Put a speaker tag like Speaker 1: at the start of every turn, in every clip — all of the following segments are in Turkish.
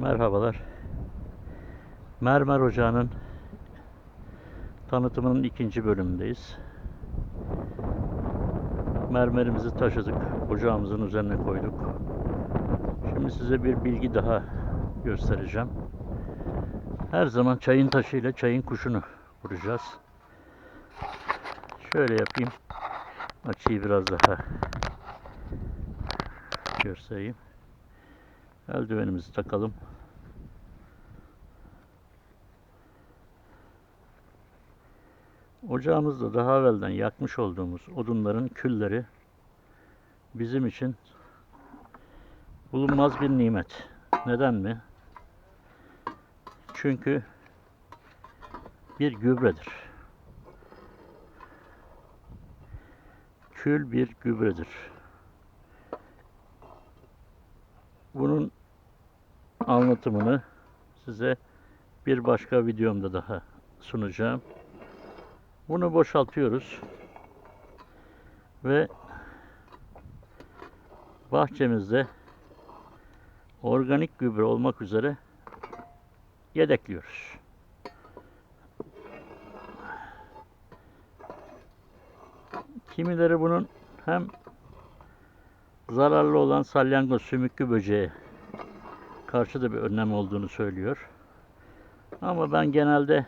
Speaker 1: Merhabalar. Mermer Ocağı'nın tanıtımının ikinci bölümündeyiz. Mermerimizi taşıdık, ocağımızın üzerine koyduk. Şimdi size bir bilgi daha göstereceğim. Her zaman çayın taşıyla çayın kuşunu vuracağız. Şöyle yapayım. Açıyı biraz daha göstereyim. Eldivenimizi takalım. Ocağımızda daha evvelden yakmış olduğumuz odunların külleri bizim için bulunmaz bir nimet. Neden mi? Çünkü bir gübredir. Kül bir gübredir. Bunun anlatımını size bir başka videomda daha sunacağım. Bunu boşaltıyoruz. Ve bahçemizde organik gübre olmak üzere yedekliyoruz. Kimileri bunun hem zararlı olan salyangoz sümüklü böceğe karşı da bir önlem olduğunu söylüyor. Ama ben genelde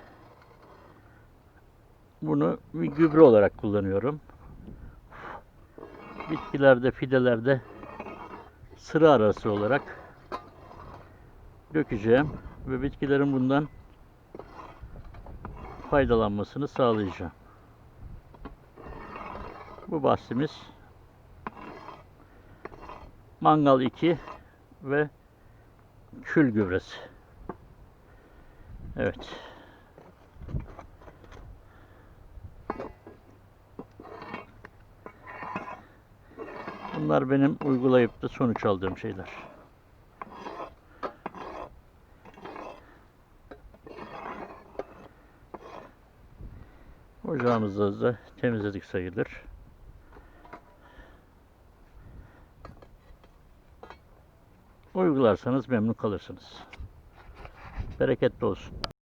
Speaker 1: bunu bir gübre olarak kullanıyorum. Bitkilerde, fidelerde sıra arası olarak dökeceğim ve bitkilerin bundan faydalanmasını sağlayacağım. Bu bahsimiz mangal 2 ve kül gübresi. Evet. Bunlar benim uygulayıp da sonuç aldığım şeyler. Ocağımızda da temizledik sayılır. Uygularsanız memnun kalırsınız. Bereketli olsun.